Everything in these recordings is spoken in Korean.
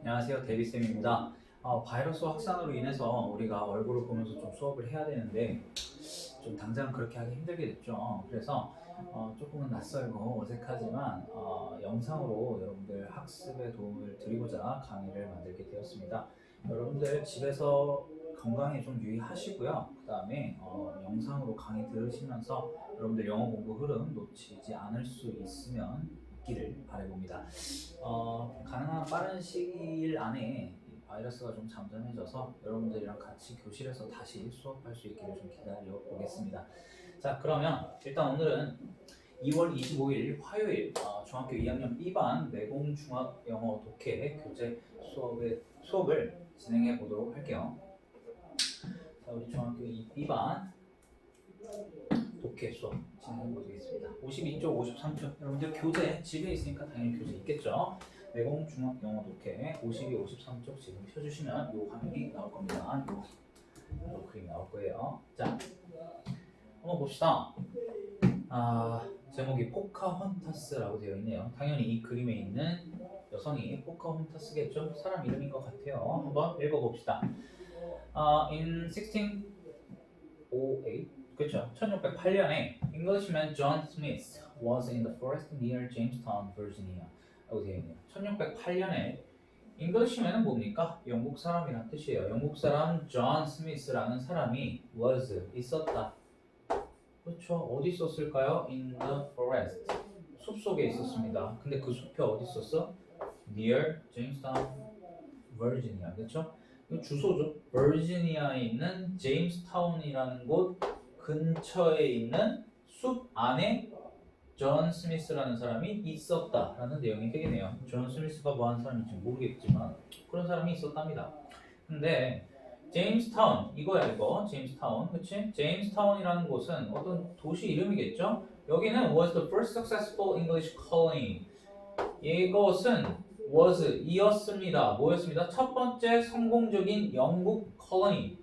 안녕하세요. 데비쌤입니다. 어, 바이러스 확산으로 인해서 우리가 얼굴을 보면서 좀 수업을 해야 되는데 좀 당장 그렇게 하기 힘들게 됐죠. 그래서 어, 조금은 낯설고 어색하지만 어, 영상으로 여러분들 학습에 도움을 드리고자 강의를 만들게 되었습니다. 여러분들 집에서 건강에 좀 유의하시고요. 그 다음에 어, 영상으로 강의 들으시면서 여러분들 영어 공부 흐름 놓치지 않을 수 있으면 있기를 바라봅니다 어, 가능한 빠른 시일 안에 이 바이러스가 좀 잠잠해져서 여러분들이랑 같이 교실에서 다시 수업할 수 있기를 좀 기다려 보겠습니다. 자, 그러면 일단 오늘은 2월 25일 화요일 어, 중학교 2학년 B반 내공 중학 영어 독해 교재 수업의 수업을 진행해 보도록 할게요. 자, 우리 중학교 2 B반 독해 수업 진행해 보겠습니다. 52쪽, 53쪽 여러분들 교재 집에 있으니까 당연히 교재 있겠죠. 내공 중학 영어 독해 52, 53쪽 지금 펴주시면 요 화면이 나올 겁니다. 요, 요 그림이 나올 거예요. 자, 한번 봅시다. 아, 제목이 포카혼타스라고 되어 있네요. 당연히 이 그림에 있는 여성이 포카혼타스겠죠? 사람 이름인 것 같아요. 한번 읽어봅시다. 아, in 1608 그렇죠. 1608년에 Englishman John Smith was in the forest near Jamestown, Virginia. 있네요. 1608년에 Englishman은 뭡니까? 영국 사람이란 뜻이에요. 영국 사람 John Smith라는 사람이 was 있었다. 그렇죠. 어디 있었을까요? In the forest. 숲 속에 있었습니다. 근데 그 숲이 어디 있었어? Near Jamestown, Virginia. 그렇죠? 이 주소죠. 버지니아에 있는 제임스타운이라는 곳 근처에 있는 숲 안에 존 스미스라는 사람이 있었다라는 내용이 되겠네요. 존 스미스가 뭐 하는 사람인지 모르겠지만 그런 사람이 있었답니다. 근데 제임스 타운 이거야 이거 제임스 타운 그치? 제임스 타운이라는 곳은 어떤 도시 이름이겠죠? 여기는 was the first successful English colony 이것은 was 이었습니다. 뭐였습니다? 첫 번째 성공적인 영국 컬러니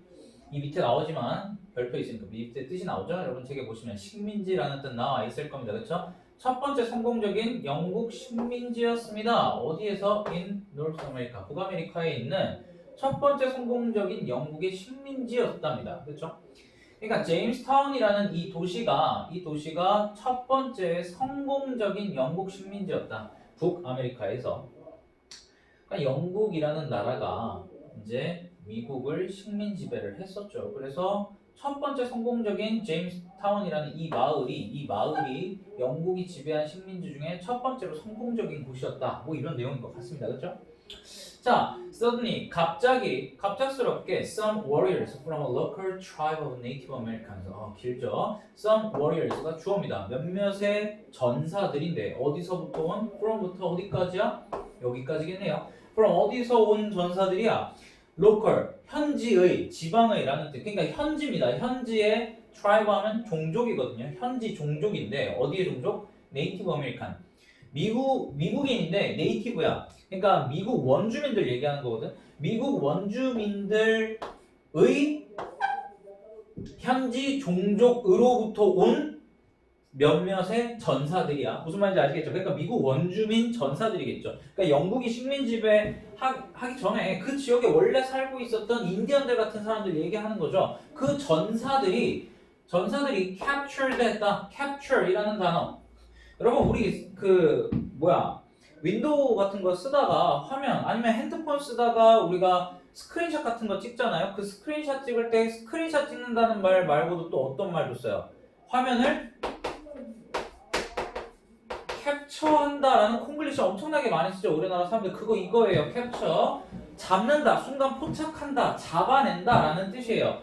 이 밑에 나오지만 별표 있으니까 밑에 뜻이 나오죠? 여러분 책에 보시면 식민지라는 뜻 나와 있을 겁니다. 그렇죠? 첫 번째 성공적인 영국 식민지였습니다. 어디에서? in North America, 북아메리카에 있는 첫 번째 성공적인 영국의 식민지였답니다. 그렇죠? 그러니까 제임스타운이라는 이 도시가 이 도시가 첫 번째 성공적인 영국 식민지였다. 북아메리카에서. 그러니까 영국이라는 나라가 이제 미국을 식민 지배를 했었죠. 그래서 첫 번째 성공적인 제임스타운이라는 이 마을이 이 마을이 영국이 지배한 식민지 중에 첫 번째로 성공적인 곳이었다. 뭐 이런 내용인 것 같습니다. 그렇죠? 자, suddenly 갑자기 갑작스럽게 some warriors from a local tribe of Native Americans. 어, 길죠? some warriors가 주어입니다. 몇몇의 전사들인데 어디서부터 온? from부터 어디까지야? 여기까지겠네요. 그럼 어디서 온 전사들이야? Local, 현지의, 지방의라는 뜻. 그러니까 현지입니다. 현지의 tribe 하면 종족이거든요. 현지 종족인데 어디의 종족? 네이티브 아메리칸. 미국 미국인인데 네이티브야. 그러니까 미국 원주민들 얘기하는 거거든. 미국 원주민들의 현지 종족으로부터 온 몇몇의 전사들이야. 무슨 말인지 아시겠죠? 그러니까 미국 원주민 전사들이겠죠. 그러니까 영국이 식민 지배 하- 하기 전에 그 지역에 원래 살고 있었던 인디언들 같은 사람들 얘기하는 거죠. 그 전사들이 전사들이 captured 했다. capture이라는 단어. 여러분 우리 그 뭐야 윈도우 같은 거 쓰다가 화면 아니면 핸드폰 쓰다가 우리가 스크린샷 같은 거 찍잖아요. 그 스크린샷 찍을 때 스크린샷 찍는다는 말 말고도 또 어떤 말도 써요. 화면을 캡처한다라는 콩글리시 엄청나게 많이 쓰죠. 우리나라 사람들 그거 이거예요. 캡처. 잡는다, 순간 포착한다, 잡아낸다라는 뜻이에요.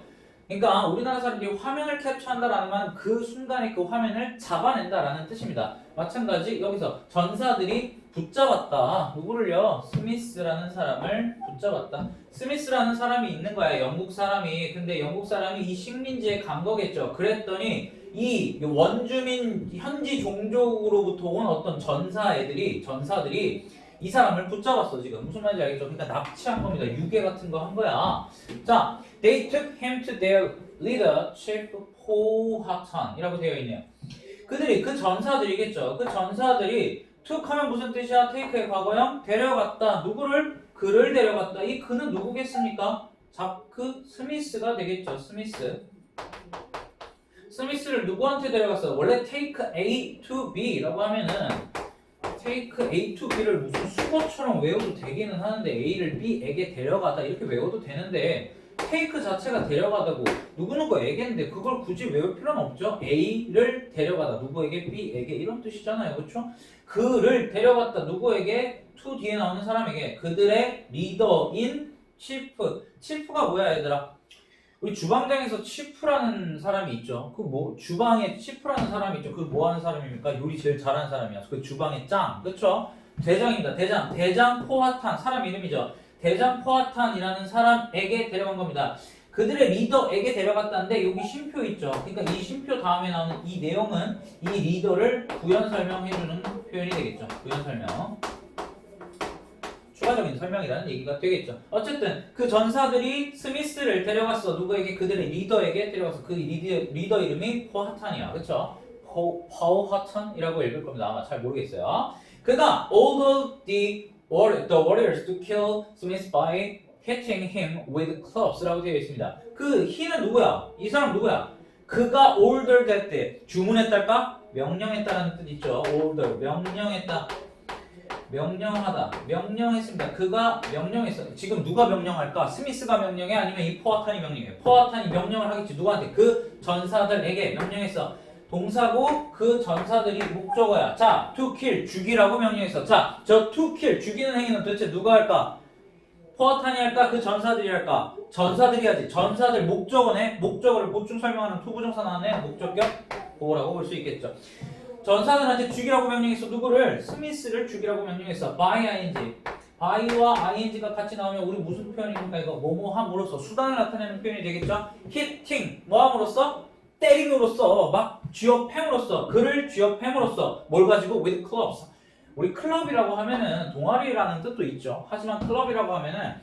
그러니까 우리나라 사람들이 화면을 캡처한다라는 말은 그 순간에 그 화면을 잡아낸다라는 뜻입니다. 마찬가지 여기서 전사들이 붙잡았다. 누구를요? 스미스라는 사람을 붙잡았다. 스미스라는 사람이 있는 거야. 영국 사람이. 근데 영국 사람이 이 식민지에 간 거겠죠. 그랬더니 이 원주민 현지 종족으로부터 온 어떤 전사 애들이 전사들이 이 사람을 붙잡았어 지금 무슨 말인지 알겠죠? 그러니까 납치한 겁니다. 유괴 같은 거 한 거야. 자, they took him to their leader, Chief Powhatan이라고 되어 있네요. 그들이 그 전사들이겠죠. 그 전사들이 took 하면 무슨 뜻이야? take의 과거형 데려갔다. 누구를? 그를 데려갔다. 이 그는 누구겠습니까? 자크 스미스가 되겠죠. 스미스. 스미스를 누구한테 데려갔어? 원래 take A to B라고 하면은 take A to B를 무슨 수거처럼 외워도 되기는 하는데 A를 B에게 데려가다 이렇게 외워도 되는데 take 자체가 데려가다고 누구누구에게인데 그걸 굳이 외울 필요는 없죠. A를 데려가다 누구에게 B에게 이런 뜻이잖아요. 그렇죠? 그를 데려갔다 누구에게 to 뒤에 나오는 사람에게 그들의 리더인 치프 치프가 뭐야 얘들아? 우리 주방장에서 치프라는 사람이 있죠. 그 뭐 주방에 치프라는 사람이 있죠. 그 뭐 하는 사람입니까? 요리 제일 잘하는 사람이야. 그 주방의 짱, 그렇죠? 대장입니다. 대장, 대장 포화탄 사람 이름이죠. 대장 포화탄이라는 사람에게 데려간 겁니다. 그들의 리더에게 데려갔다는데 여기 쉼표 있죠. 그러니까 이 쉼표 다음에 나오는 이 내용은 이 리더를 구현 설명해주는 표현이 되겠죠. 구현 설명. 추가적인 설명이라는 얘기가 되겠죠. 어쨌든 그 전사들이 스미스를 데려갔어. 누구에게? 그들의 리더에게 데려갔어. 그 리더, 리더 이름이 포하탄이야. 그쵸? 포, 파오하탄이라고 읽을 겁니다. 아마 잘 모르겠어요. 그가 all the, the warriors to kill Smith by hitting him with clubs라고 되어 있습니다. 그 he는 누구야? 이 사람 누구야? 그가 ordered 했대. 주문했달까? 명령했다라는 뜻 있죠. order, 명령했다. 명령하다. 명령했습니다. 그가 명령했어. 지금 누가 명령할까? 스미스가 명령해? 아니면 이 포아탄이 명령해? 포아탄이 명령을 하겠지. 누구한테? 그 전사들에게 명령했어. 동사고 그 전사들이 목적어야. 자, to kill 죽이라고 명령했어. 자, 저 to kill 죽이는 행위는 도대체 누가 할까? 포아탄이 할까? 그 전사들이 할까? 전사들이 하지. 전사들 목적어네. 목적어를 보충 설명하는 투부정사 나왔네. 목적격 보호라고 볼 수 있겠죠. 전사들한테 죽이라고 명령했어. 누구를? 스미스를 죽이라고 명령했어. by ing. by와 ing가 같이 나오면 우리 무슨 표현입니까? 이거 뭐뭐함으로써 수단을 나타내는 표현이 되겠죠? hitting 뭐함으로써? 때림으로써 막 쥐어팸으로써 그를 쥐어팸으로써 뭘 가지고 with clubs 우리 클럽이라고 하면은 동아리라는 뜻도 있죠. 하지만 클럽이라고 하면은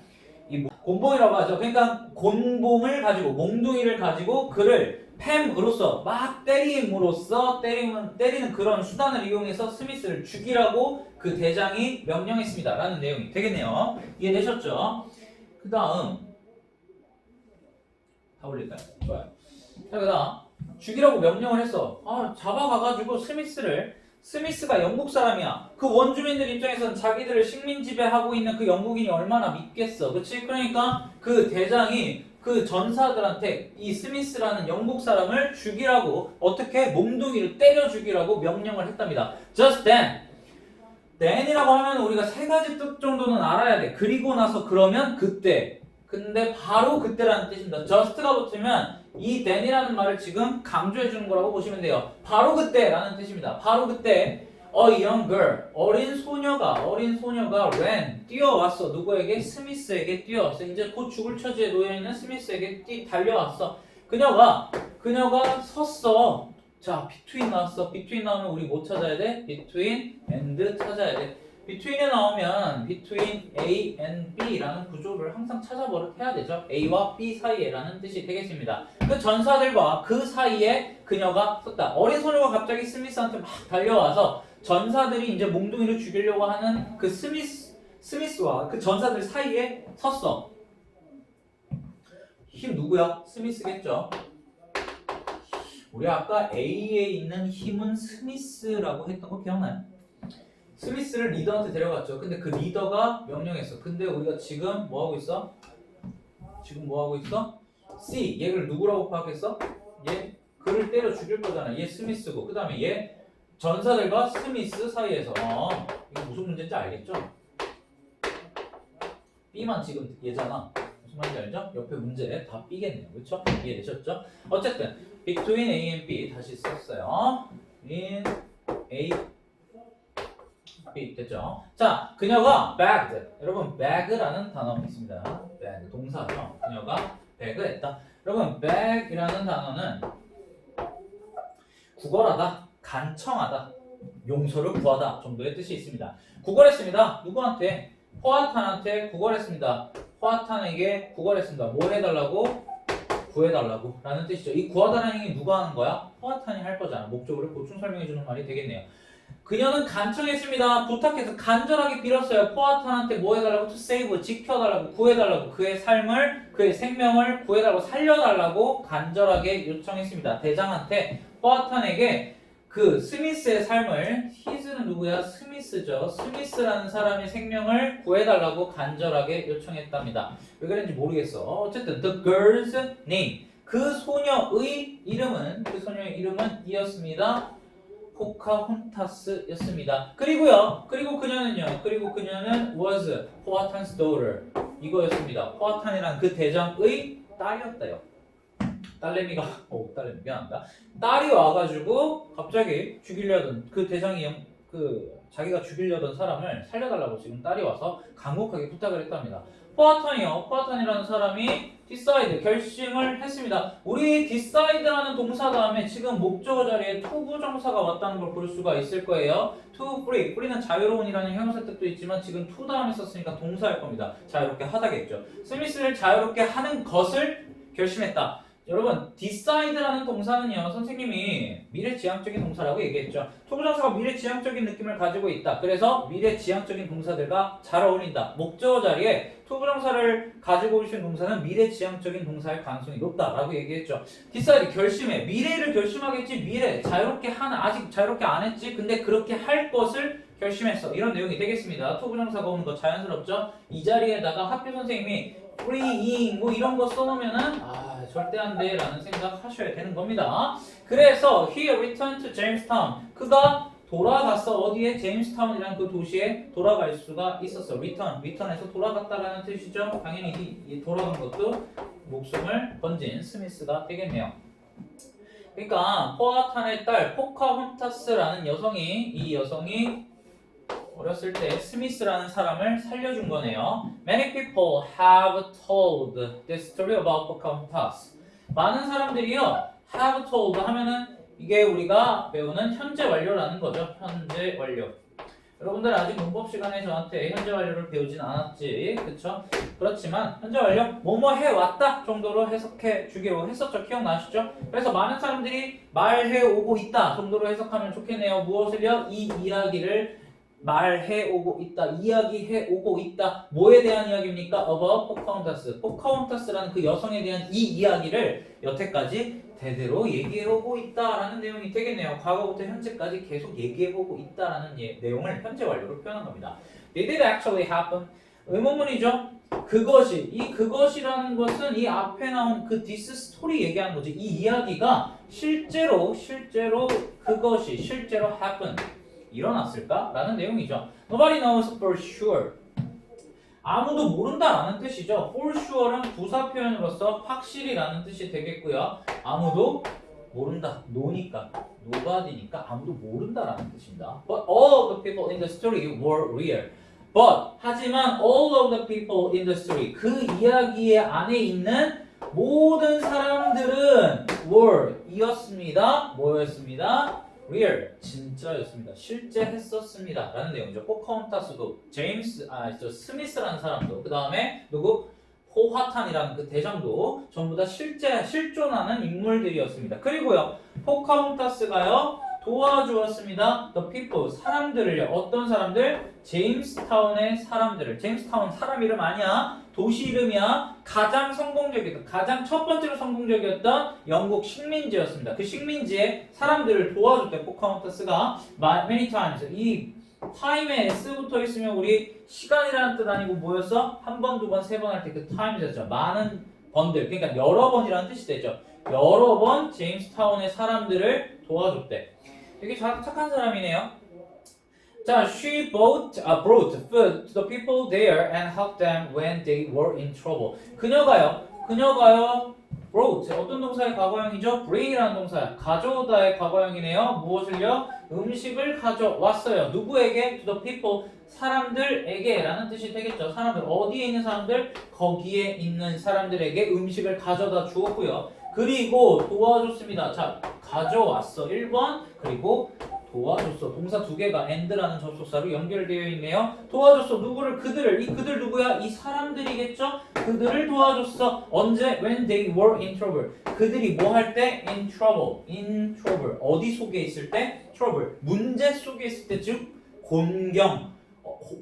이 뭐- 곤봉이라고 하죠. 그러니까 곤봉을 가지고 몽둥이를 가지고 그를 팸으로써 막 때림으로써 때리는 때리는 그런 수단을 이용해서 스미스를 죽이라고 그 대장이 명령했습니다 라는 내용이 되겠네요. 이해되셨죠? 그 다음 다 올릴까요? 좋아요. 자 그 다음 죽이라고 명령을 했어. 아 잡아가가지고 스미스를 스미스가 영국 사람이야. 그 원주민들 입장에서는 자기들을 식민 지배하고 있는 그 영국인이 얼마나 믿겠어. 그치? 그러니까 그 대장이 그 전사들한테 이 스미스라는 영국 사람을 죽이라고 어떻게 몽둥이를 때려 죽이라고 명령을 했답니다. Just then. then이라고 하면 우리가 세 가지 뜻 정도는 알아야 돼. 그리고 나서 그러면 그때. 근데 바로 그때라는 뜻입니다. just가 붙으면 이 then이라는 말을 지금 강조해 주는 거라고 보시면 돼요. 바로 그때라는 뜻입니다. 바로 그때 a young girl 어린 소녀가 어린 소녀가 ran 뛰어왔어. 누구에게? 스미스에게 뛰어왔어. 이제 곧 죽을 처지에 놓여 있는 스미스에게 뛰 달려왔어. 그녀가 그녀가 섰어. 자 between 나왔어. between 나오면 우리 뭐 찾아야 돼? between and 찾아야 돼. between에 나오면 between A and B라는 구조를 항상 찾아버릇 해야 되죠. A와 B 사이에라는 뜻이 되겠습니다. 그 전사들과 그 사이에 그녀가 섰다. 어린 소녀가 갑자기 스미스한테 막 달려와서 전사들이 이제 몽둥이를 죽이려고 하는 그 스미스 스미스와 그 전사들 사이에 섰어. 힘 누구야? 스미스겠죠. 우리 아까 A에 있는 힘은 스미스라고 했던 거 기억나요? 스미스를 리더한테 데려갔죠. 근데 그 리더가 명령했어. 근데 우리가 지금 뭐 하고 있어? 지금 뭐 하고 있어? C 얘를 누구라고 파악했어? 얘 그를 때려 죽일 거잖아. 얘 스미스고 그 다음에 얘 전사들과 스미스 사이에서 어, 이거 무슨 문제인지 알겠죠? B만 지금 얘잖아. 무슨 말인지 알죠? 옆에 문제 다 B겠네요. 그렇죠? 이해되셨죠? 어쨌든 between A and B 다시 썼어요. in A B 됐죠? 자, 그녀가 bagged. 여러분 bag라는 단어가 있습니다. bag 동사죠. 그녀가 bag했다. 여러분 bag이라는 단어는 구걸하다, 간청하다, 용서를 구하다 정도의 뜻이 있습니다. 구걸했습니다. 누구한테? 포아탄한테 구걸했습니다. 포아탄에게 구걸했습니다. 뭘 해달라고? 구해달라고 라는 뜻이죠. 이 구하다라는 행위 누가 하는 거야? 포아탄이 할 거잖아. 목적으로 보충 설명해주는 말이 되겠네요. 그녀는 간청했습니다. 부탁해서 간절하게 빌었어요. 포아탄한테 뭐 해달라고? To save, 지켜달라고, 구해달라고, 그의 삶을, 그의 생명을 구해달라고, 살려달라고 간절하게 요청했습니다. 대장한테 포아탄에게 그 스미스의 삶을, 히즈는 누구야? 스미스죠. 스미스라는 사람의 생명을 구해달라고 간절하게 요청했답니다. 왜 그랬는지 모르겠어. 어쨌든 the girl's name, 그 소녀의 이름은, 그 소녀의 이름은 이었습니다. 포카혼타스였습니다. 그리고요, 그리고 그녀는요, 그리고 그녀는 was 포아탄's daughter 이거였습니다. 포아탄이란 그 대장의 딸이었다요. 딸내미가, 오, 딸내미 미안합니다. 딸이 와가지고 갑자기 죽이려던 그 대장이 영- 그 자기가 죽이려던 사람을 살려달라고 지금 딸이 와서 강력하게 부탁을 했답니다. 포아탄이요, 포아탄이라는 사람이 decide 결심을 했습니다. 우리 decide라는 동사 다음에 지금 목적어 자리에 to 부정사가 왔다는 걸 볼 수가 있을 거예요. to free, free는 자유로운이라는 형용사 뜻도 있지만 지금 to 다음에 썼으니까 동사일 겁니다. 자유롭게 하다겠죠. 스미스를 자유롭게 하는 것을 결심했다. 여러분, decide라는 동사는요, 선생님이 미래지향적인 동사라고 얘기했죠. 투부정사가 미래지향적인 느낌을 가지고 있다. 그래서 미래지향적인 동사들과 잘 어울린다. 목적어 자리에 투부정사를 가지고 오신 동사는 미래지향적인 동사일 가능성이 높다라고 얘기했죠. decide 결심해. 미래를 결심하겠지. 미래 자유롭게 하는 아직 자유롭게 안 했지. 근데 그렇게 할 것을 결심했어. 이런 내용이 되겠습니다. 투부정사가 오는 거 자연스럽죠. 이 자리에다가 학교 선생님이 freeing 뭐 이런 거 써놓으면은 아 절대 안 돼라는 생각하셔야 되는 겁니다. 그래서 he returned to Jamestown. 그가 돌아갔어 어디에 제임스타운이라는 그 도시에 돌아갈 수가 있었어. return, return에서 돌아갔다라는 뜻이죠. 당연히 이, 이 돌아간 것도 목숨을 건진 스미스가 되겠네요. 그러니까 포아탄의 딸 포카혼타스라는 여성이 이 여성이 어렸을 때 스미스라는 사람을 살려준 거네요. Many people have told this story about Pocahontas. 많은 사람들이요 have told 하면은 이게 우리가 배우는 현재 완료라는 거죠. 현재 완료. 여러분들 아직 문법 시간에 저한테 현재 완료를 배우진 않았지, 그쵸? 그렇지만 현재 완료 뭐뭐 해 왔다 정도로 해석해 주기로 했었죠. 기억나시죠? 그래서 많은 사람들이 말해 오고 있다 정도로 해석하면 좋겠네요. 무엇을요? 이 이야기를 말해 오고 있다, 이야기해 오고 있다. 뭐에 대한 이야기입니까? About Pocahontas. 포카혼타스라는 그 여성에 대한 이 이야기를 여태까지 대대로 얘기해 오고 있다라는 내용이 되겠네요. 과거부터 현재까지 계속 얘기해 오고 있다라는 예- 내용을 현재 완료로 표현한 겁니다. Did it actually happen? 의문문이죠. 그것이 이 그것이라는 것은 이 앞에 나온 그 디스 스토리 얘기하는 거죠. 이 이야기가 실제로 실제로 그것이 실제로 happen 일어났을까 라는 내용이죠. Nobody knows for sure. 아무도 모른다라는 뜻이죠. For sure은 부사 표현으로서 확실히라는 뜻이 되겠고요. 아무도 모른다. 노니까 nobody니까 아무도 모른다라는 뜻입니다. But all of the people in the story were real. But 하지만 all of the people in the story 그 이야기의 안에 있는 모든 사람들은 were 이었습니다. 뭐였습니다? Real 진짜였습니다. 실제 했었습니다. 라는 내용이죠. 포카혼타스도 제임스 아저 스미스라는 사람도 그 다음에 누구 호하탄이라는 그 대장도 전부 다 실제 실존하는 인물들이었습니다. 그리고요 포카혼타스가요 도와주었습니다. The people 사람들을요 어떤 사람들 제임스타운의 사람들을 제임스타운 사람 이름 아니야 도시 이름이야 가장 성공적이었던 가장 첫 번째로 성공적이었던 영국 식민지였습니다. 그 식민지의 사람들을 도와줬대 포카혼타스가 ma- many times 이 타임에 s 붙어 있으면 우리 시간이라는 뜻 아니고 뭐였어? 한 번, 두 번, 세 번 할 때그 times였죠. 많은 번들 그러니까 여러 번이라는 뜻이 되죠. 여러 번 제임스타운의 사람들을 도와줬대. 되게 착- 착한 사람이네요. 자, she brought, uh, brought food to the people there and helped them when they were in trouble. 그녀가요, 그녀가요, brought 어떤 동사의 과거형이죠? bring이라는 동사 가져오다의 과거형이네요. 무엇을요? 음식을 가져왔어요. 누구에게? to the people 사람들에게라는 뜻이 되겠죠. 사람들 어디에 있는 사람들? 거기에 있는 사람들에게 음식을 가져다 주었고요. 그리고 도와줬습니다. 자, 가져왔어. 1번 그리고 도와줬어. 동사 두 개가 and라는 접속사로 연결되어 있네요. 도와줬어. 누구를? 그들을. 이 그들 누구야? 이 사람들이겠죠? 그들을 도와줬어. 언제? When they were in trouble. 그들이 뭐 할 때? In trouble. In trouble. 어디 속에 있을 때? Trouble. 문제 속에 있을 때, 즉 곤경.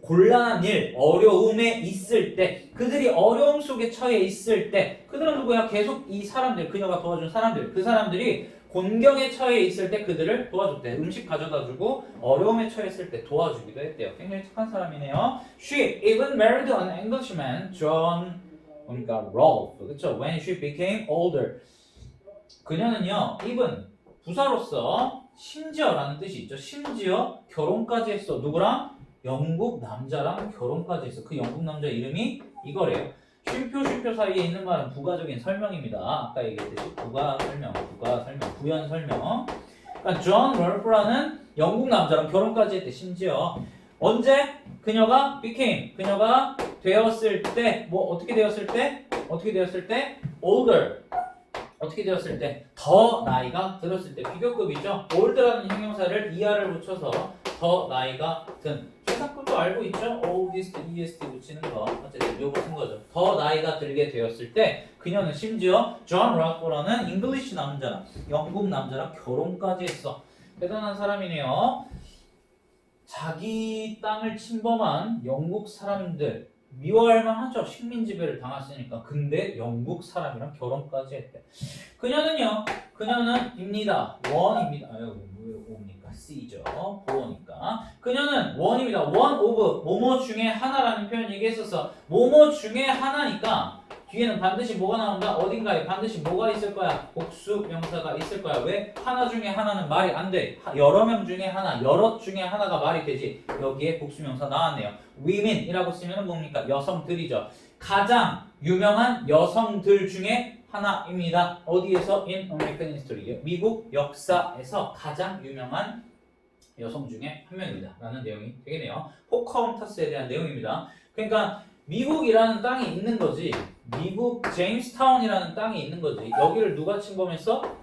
곤란한 일, 어려움에 있을 때, 그들이 어려움 속에 처해 있을 때, 그들은 누구야? 계속 이 사람들, 그녀가 도와준 사람들, 그 사람들이 곤경에 처해 있을 때 그들을 도와줬대. 음식 가져다 주고 어려움에 처했을 때 도와주기도 했대요. 굉장히 착한 사람이네요. She even married an Englishman, John, 그러니까 Rolfe, 그렇죠? When she became older. 그녀는요, even 부사로서 심지어라는 뜻이 있죠. 심지어 결혼까지 했어. 누구랑? 영국 남자랑 결혼까지 했어. 그 영국 남자 이름이 이거래요. 쉼표 쉼표 사이에 있는 말은 부가적인 설명입니다. 아까 얘기했듯이 부가 설명, 부가 설명, 부연 설명. 그러니까 존 럴프라는 영국 남자랑 결혼까지 했대. 심지어 언제 그녀가 became 그녀가 되었을 때 뭐 어떻게 되었을 때 어떻게 되었을 때 older 어떻게 되었을 때 더 나이가 들었을 때 비교급이죠. older라는 형용사를 er를 붙여서 더 나이가 든 최상급도 알고 있죠. oldest, est 붙이는 거 어쨌든 요거 쓴 거죠. 더 나이가 들게 되었을 때 그녀는 심지어 존 라포라는 잉글리시 남자, 영국 남자랑 결혼까지 했어. 대단한 사람이네요. 자기 땅을 침범한 영국 사람들 미워할 만 하죠. 식민 지배를 당했으니까. 근데 영국 사람이랑 결혼까지 했대. 그녀는요. 그녀는 입니다. 원입니다. 아유, 왜 오입니까? C죠. 보어니까. 그녀는 원입니다. one of 뭐뭐 중에 하나라는 표현 얘기했었어. 뭐뭐 중에 하나니까 뒤에는 반드시 뭐가 나온다? 어딘가에 반드시 뭐가 있을 거야? 복수 명사가 있을 거야. 왜? 하나 중에 하나는 말이 안 돼. 하- 여러 명 중에 하나, 여럿 중에 하나가 말이 되지. 여기에 복수 명사 나왔네요. women이라고 쓰면 뭡니까? 여성들이죠. 가장 유명한 여성들 중에 하나입니다. 어디에서? In American History. 미국 역사에서 가장 유명한 여성 중에 한 명입니다. 라는 내용이 되겠네요. 포카운타스에 대한 내용입니다. 그러니까 미국이라는 땅이 있는 거지. 미국 제임스타운이라는 땅이 있는 거지. 여기를 누가 침범했어?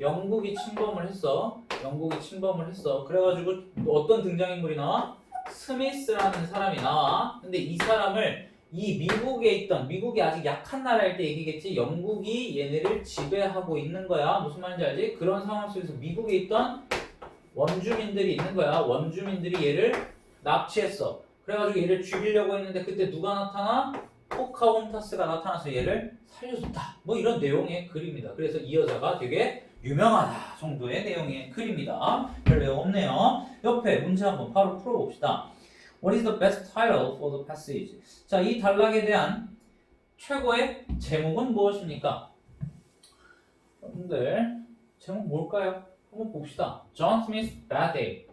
영국이 침범을 했어. 영국이 침범을 했어. 그래가지고 또 어떤 등장인물이 나와? 스미스라는 사람이 나와. 근데 이 사람을 이 미국에 있던 미국이 아직 약한 나라일 때 얘기겠지. 영국이 얘네를 지배하고 있는 거야. 무슨 말인지 알지? 그런 상황 속에서 미국에 있던 원주민들이 있는 거야. 원주민들이 얘를 납치했어. 그래가지고 얘를 죽이려고 했는데 그때 누가 나타나? 포카혼타스가 나타나서 얘를 살려줬다. 뭐 이런 내용의 글입니다. 그래서 이 여자가 되게 유명하다 정도의 내용의 글입니다. 별 내용 없네요. 옆에 문제 한번 바로 풀어봅시다. What is the best title for the passage? 자, 이 단락에 대한 최고의 제목은 무엇입니까? 여러분들 제목 뭘까요? 한번 봅시다. John Smith Bad Day.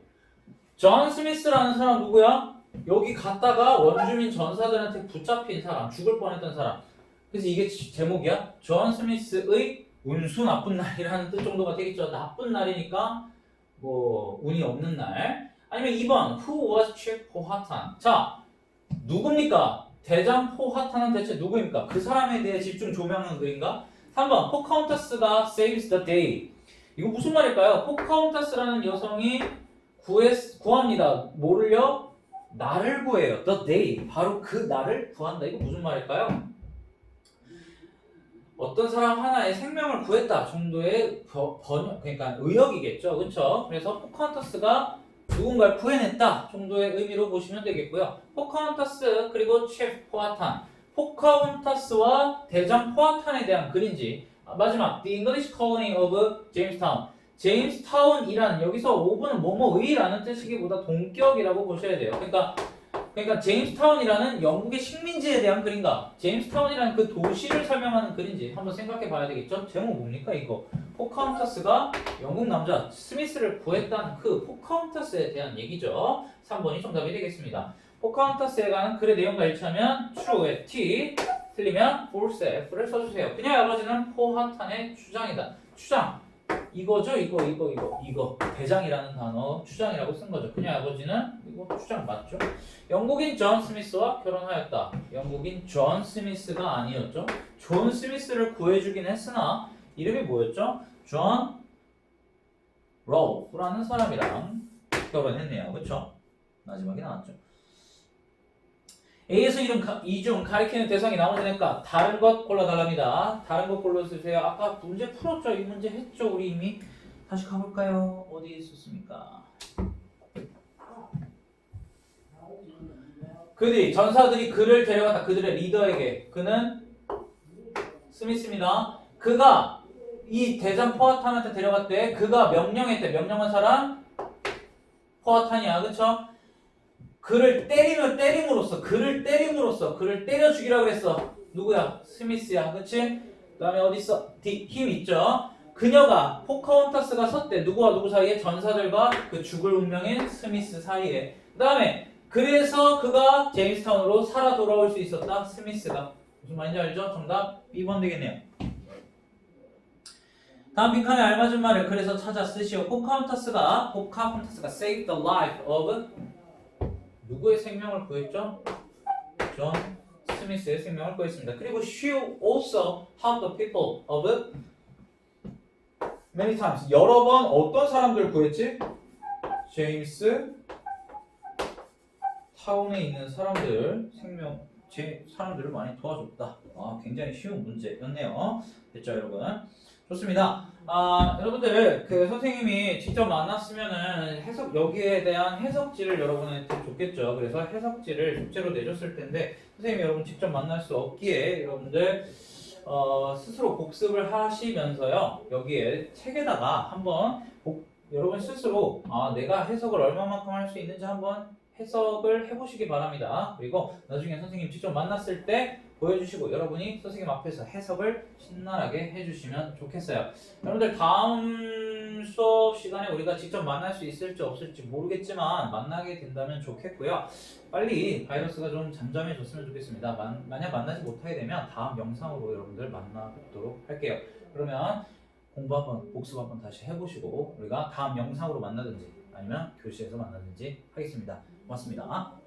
존 스미스라는 사람 누구야? 여기 갔다가 원주민 전사들한테 붙잡힌 사람, 죽을 뻔했던 사람. 그래서 이게 지- 제목이야. 존 스미스의 운수 나쁜 날이라는 뜻 정도가 되겠죠. 나쁜 날이니까 뭐 운이 없는 날. 아니면 2번 Who was chief 포하탄? 자, 누굽니까? 대장 포하탄은 대체 누구입니까? 그 사람에 대해 집중 조명한 글인가? 3번 포카운타스가 saves the day. 이거 무슨 말일까요? 포카운타스라는 여성이 구했, 구합니다. 뭐를요? 나를 구해요. The day. 바로 그 나를 구한다. 이거 무슨 말일까요? 어떤 사람 하나의 생명을 구했다 정도의 버- 번역, 그러니까 의역이겠죠. 그렇죠? 그래서 포카운타스가 누군가를 구해냈다 정도의 의미로 보시면 되겠고요. 포카운타스 그리고 셰프 포아탄. 포카운타스와 대장 포아탄에 대한 글인지 아, 마지막 The English Colony of Jamestown. 제임스타운이란 여기서 5분은 뭐뭐의라는 뜻이기보다 동격이라고 보셔야 돼요. 그러니까 그러니까 제임스타운이라는 영국의 식민지에 대한 글인가? 제임스타운이라는 그 도시를 설명하는 글인지 한번 생각해 봐야 되겠죠? 제목 뭡니까 이거? 포카운타스가 영국 남자 스미스를 구했다는 그 포카운타스에 대한 얘기죠. 3번이 정답이 되겠습니다. 포카운타스에 관한 글의 내용과 일치하면 true의 T, 틀리면 false의 F를 써주세요. 그녀의 아버지는 포하탄의 주장이다. 주장. 이거죠, 이거, 이거, 이거, 이거. 대장이라는 단어 주장이라고 쓴 거죠. 그녀의 아버지는 이거 주장 맞죠? 영국인 존 스미스와 결혼하였다. 영국인 존 스미스가 아니었죠. 존 스미스를 구해주긴 했으나 이름이 뭐였죠? 존 롤프라는 사람이랑 결혼했네요. 그쵸? 마지막에 나왔죠. A에서 이중, 가리키는 대상이 나오니까 다른 것 골라달랍니다. 다른 것 골라주세요. 아까 문제 풀었죠? 이 문제 했죠? 우리 이미 다시 가볼까요? 어디 있었습니까? 그들이 전사들이 그를 데려갔다. 그들의 리더에게 그는 스미스입니다. 그가 이 대장 포아탄한테 데려갔대. 그가 명령했대. 명령한 사람 포아탄이야. 그쵸? 그를 때리면 때림으로써 그를 때림으로써 그를 때려 죽이라고 그랬어. 누구야? 스미스야. 그치? 그 다음에 어딨어? D, 힘 있죠? 그녀가 포카혼타스가 섰대. 누구와 누구 사이에? 전사들과 그 죽을 운명인 스미스 사이에. 그 다음에 그래서 그가 제임스타운으로 살아 돌아올 수 있었다. 스미스가. 무슨 말인지 알죠? 정답 B번 되겠네요. 다음 빈칸에 알맞은 말을 그래서 찾아 쓰시오. 포카혼타스가 포카혼타스가 saved the life of 누구의 생명을 구했죠? 존 스미스의 생명을 구했습니다. 그리고 she also helped the people of many times. 여러 번 어떤 사람들 구했지? 제임스 타운에 있는 사람들 생명 제 사람들을 많이 도와줬다. 아, 굉장히 쉬운 문제였네요. 됐죠, 여러분? 좋습니다. 아, 여러분들 그 선생님이 직접 만났으면은 해석 여기에 대한 해석지를 여러분한테 줬겠죠. 그래서 해석지를 숙제로 내줬을 텐데 선생님이 여러분 직접 만날 수 없기에 여러분들 어, 스스로 복습을 하시면서요 여기에 책에다가 한번 복- 여러분 스스로 아, 내가 해석을 얼마만큼 할 수 있는지 한번 해석을 해보시기 바랍니다. 그리고 나중에 선생님 직접 만났을 때 보여주시고 여러분이 선생님 앞에서 해석을 신나게 해주시면 좋겠어요. 여러분들 다음 수업 시간에 우리가 직접 만날 수 있을지 없을지 모르겠지만 만나게 된다면 좋겠고요. 빨리 바이러스가 좀 잠잠해졌으면 좋겠습니다. 만, 만약 만나지 못하게 되면 다음 영상으로 여러분들 만나뵙도록 할게요. 그러면 공부 한번 복습 한번 다시 해보시고 우리가 다음 영상으로 만나든지 아니면 교실에서 만나든지 하겠습니다. 고맙습니다.